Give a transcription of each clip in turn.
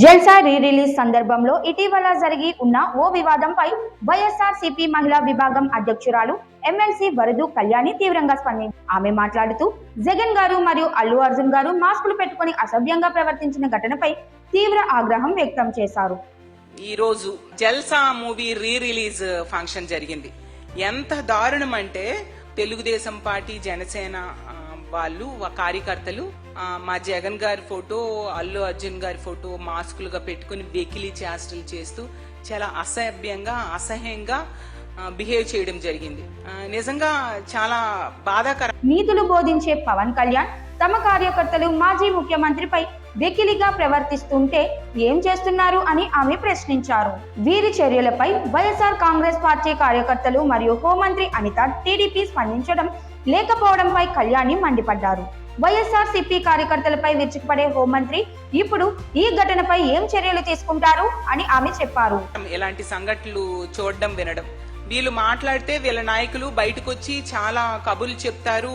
జల్సా re release సందర్భంలో ఇటీవల జరిగి ఉన్న ఓ వివాదంపై వైఎస్ఆర్ సిపి మహిళా విభాగం అధ్యక్షురాలు ఎమ్మెల్సీ వరదు కళ్యాణి తీవ్రంగా స్పందించి ఆమె మాట్లాడుతూ జగన్ గారు మరియు అల్లు అర్జున్ గారు మాస్కులు పెట్టుకుని అసభ్యంగా ప్రవర్తించిన ఘటనపై తీవ్ర ఆగ్రహం వ్యక్తం చేశారు. ఈ రోజు Jalsa movie re release function జరిగింది. ఎంత దారుణం అంటే తెలుగుదేశం పార్టీ జనసేన వాళ్ళు కార్యకర్తలు మా జగన్ గారి ఫోటో అల్లు అర్జున్ గారి ఫోటో మాస్కులుగా పెట్టుకుని వెకిలి చేష్టలు చేస్తూ చాలా అసభ్యంగా అసహ్యంగా బిహేవ్ చేయడం జరిగింది. నిజంగా చాలా బాధాకర నీతులు బోధించే పవన్ కళ్యాణ్ తమ కార్యకర్తలు మాజీ ముఖ్యమంత్రిపై వెకిలిగా ప్రవర్తిస్తుంటే ఏం చేస్తున్నారు అని ఆమె ప్రశ్నించారు. వీరి చర్యలపై వైఎస్ఆర్ కాంగ్రెస్ పార్టీ కార్యకర్తలు మరియు హోంమంత్రి అనిత టీడీపీ స్పందించడం లేకపోవడంపై కళ్యాణి మండిపడ్డారు. వైఎస్ఆర్ సిపి కార్యకర్తలపై విరుచుకుపడే హోంమంత్రి ఇప్పుడు ఈ ఘటనపై ఏం చర్యలు తీసుకుంటారు అని ఆమె చెప్పారు. ఇలాంటి సంఘటనలు చూడడం వినడం. వీళ్ళు మాట్లాడితే వీళ్ళ నాయకులు బయటకు వచ్చి చాలా కబుర్లు చెప్తారు.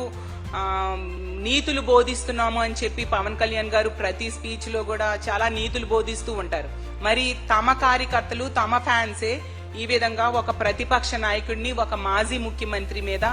నీతులు బోధిస్తున్నాము అని చెప్పి పవన్ కళ్యాణ్ గారు ప్రతి స్పీచ్లో కూడా చాలా నీతులు బోధిస్తూ ఉంటారు. మరి తమ కార్యకర్తలు తమ ఫ్యాన్సే ఈ విధంగా ఒక ప్రతిపక్ష నాయకుడిని ఒక మాజీ ముఖ్యమంత్రి మీద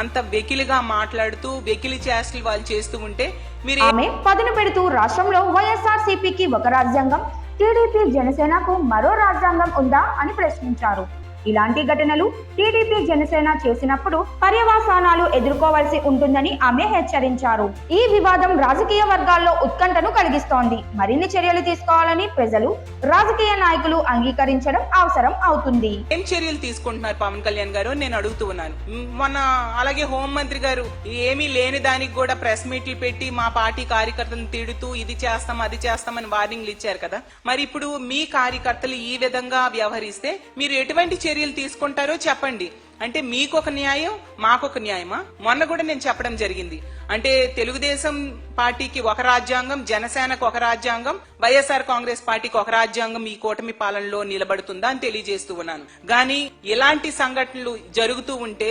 అంత వెకిలిగా మాట్లాడుతూ వెకిలి చేష్టలు వాళ్ళు చేస్తూ ఉంటే మీరు ఆమె పదును పెడుతూ రాష్ట్రంలో వైఎస్ఆర్ సిపికి ఒక రాజ్యాంగం టీడీపీ జనసేనకు మరో రాజ్యాంగం ఉందా అని ప్రశ్నించారు. ఇలాంటి ఘటనలు టీడీపీ జనసేన చేసినప్పుడు పర్యవసానాలు ఎదుర్కోవాల్సి ఉంటుందని ఆమె హెచ్చరించారు. ఈ వివాదం రాజకీయ వర్గాల్లో ఉత్కంఠను కలిగిస్తోంది. మరిన్ని చర్యలు తీసుకోవాలని ప్రజలు రాజకీయ నాయకులు అంగీకరించడం అవసరం అవుతుంది. ఏం చర్యలు తీసుకుంటున్నారు పవన్ కళ్యాణ్ గారు? నేను అడుగుతూ ఉన్నాను. మొన్న అలాగే హోంమంత్రి గారు ఏమీ లేని దానికి కూడా ప్రెస్ మీట్లు పెట్టి మా పార్టీ కార్యకర్తలను తిడుతూ ఇది చేస్తాం అది చేస్తామని వార్నింగ్లు ఇచ్చారు కదా. మరి ఇప్పుడు మీ కార్యకర్తలు ఈ విధంగా వ్యవహరిస్తే మీరు ఎటువంటి చర్యలు తీసుకుంటారో చెప్పండి. అంటే మీకు ఒక న్యాయం మాకొక న్యాయమా? మొన్న కూడా నేను చెప్పడం జరిగింది. అంటే తెలుగుదేశం పార్టీకి ఒక రాజ్యాంగం జనసేనకు ఒక రాజ్యాంగం వైఎస్ఆర్ కాంగ్రెస్ పార్టీకి ఒక రాజ్యాంగం ఈ కూటమి పాలనలో నిలబడుతుందా అని తెలియజేస్తూ ఉన్నాను. గాని ఇలాంటి సంఘటనలు జరుగుతూ ఉంటే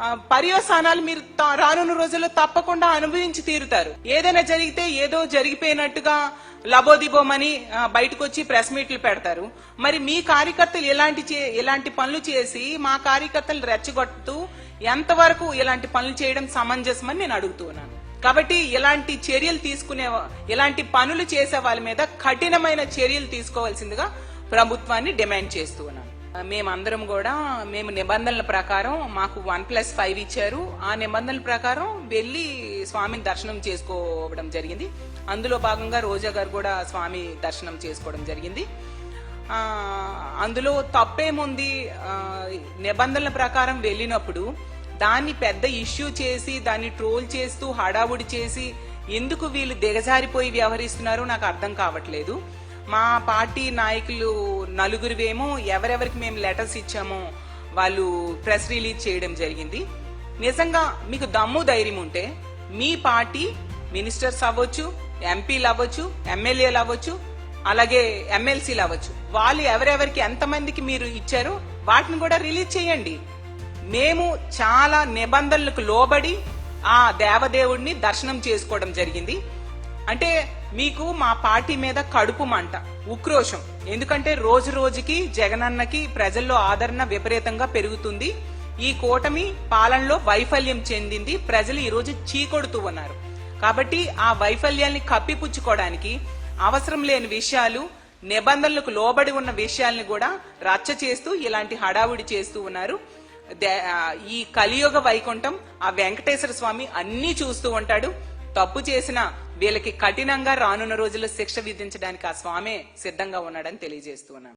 పర్యవసానాలు మీరు రానున్న రోజుల్లో తప్పకుండా అనుభవించి తీరుతారు. ఏదైనా జరిగితే ఏదో జరిగిపోయినట్టుగా లబోదిబోమని బయటకు వచ్చి ప్రెస్ మీట్లు పెడతారు. మరి మీ కార్యకర్తలు ఎలాంటి చే- ఎలాంటి పనులు చేసి మా కార్యకర్తలు రెచ్చగొట్టుతూ ఎంతవరకు ఇలాంటి పనులు చేయడం సమంజసమని నేను అడుగుతున్నాను కాబట్టి ఇలాంటి చర్యలు తీసుకునే ఇలాంటి పనులు చేసే వాళ్ళ మీద కఠినమైన చర్యలు తీసుకోవాల్సిందిగా ప్రభుత్వాన్ని డిమాండ్ చేస్తూ ఉన్నాను. మేమందరం కూడా మేము నిబంధనల ప్రకారం మాకు వన్ ప్లస్ ఫైవ్ ఇచ్చారు. ఆ నిబంధనల ప్రకారం వెళ్ళి స్వామిని దర్శనం చేసుకోవడం జరిగింది. అందులో భాగంగా రోజా గారు కూడా స్వామి దర్శనం చేసుకోవడం జరిగింది. అందులో తప్పేముంది? నిబంధనల ప్రకారం వెళ్ళినప్పుడు దాన్ని పెద్ద ఇష్యూ చేసి దాన్ని ట్రోల్ చేస్తూ హడావుడి చేసి ఎందుకు వీళ్ళు దిగజారిపోయి వ్యవహరిస్తున్నారో నాకు అర్థం కావట్లేదు. మా పార్టీ నాయకులు నలుగురివేమో ఎవరెవరికి మేము లెటర్స్ ఇచ్చామో వాళ్ళు ప్రెస్ రిలీజ్ చేయడం జరిగింది. నిజంగా మీకు దమ్ము ధైర్యం ఉంటే మీ పార్టీ మినిస్టర్స్ అవ్వచ్చు ఎంపీలు అవ్వచ్చు ఎమ్మెల్యేలు అవ్వచ్చు అలాగే ఎమ్మెల్సీలు అవ్వచ్చు. వాళ్ళు ఎవరెవరికి ఎంతమందికి మీరు ఇచ్చారో వాటిని కూడా రిలీజ్ చేయండి. మేము చాలా నిబంధనలకు లోబడి ఆ దేవదేవుడిని దర్శనం చేసుకోవడం జరిగింది. అంటే మీకు మా పార్టీ మీద కడుపు మంట ఉక్రోషం. ఎందుకంటే రోజు రోజుకి జగనన్నకి ప్రజల్లో ఆదరణ విపరీతంగా పెరుగుతుంది. ఈ కూటమి పాలనలో వైఫల్యం చెందింది. ప్రజలు ఈరోజు చీకొడుతూ ఉన్నారు. కాబట్టి ఆ వైఫల్యాన్ని కప్పిపుచ్చుకోవడానికి అవసరం లేని విషయాలు నిబంధనలకు లోబడి ఉన్న విషయాల్ని కూడా రచ్చ చేస్తూ ఇలాంటి హడావుడి చేస్తూ ఉన్నారు. ఈ కలియుగ వైకుంఠం ఆ వెంకటేశ్వర స్వామి అన్నీ చూస్తూ ఉంటాడు. తప్పు చేసిన వీళ్ళకి కఠినంగా రానున్న రోజుల్లో శిక్ష విధించడానికి ఆ స్వామే సిద్ధంగా ఉన్నాడని తెలియజేస్తున్నాను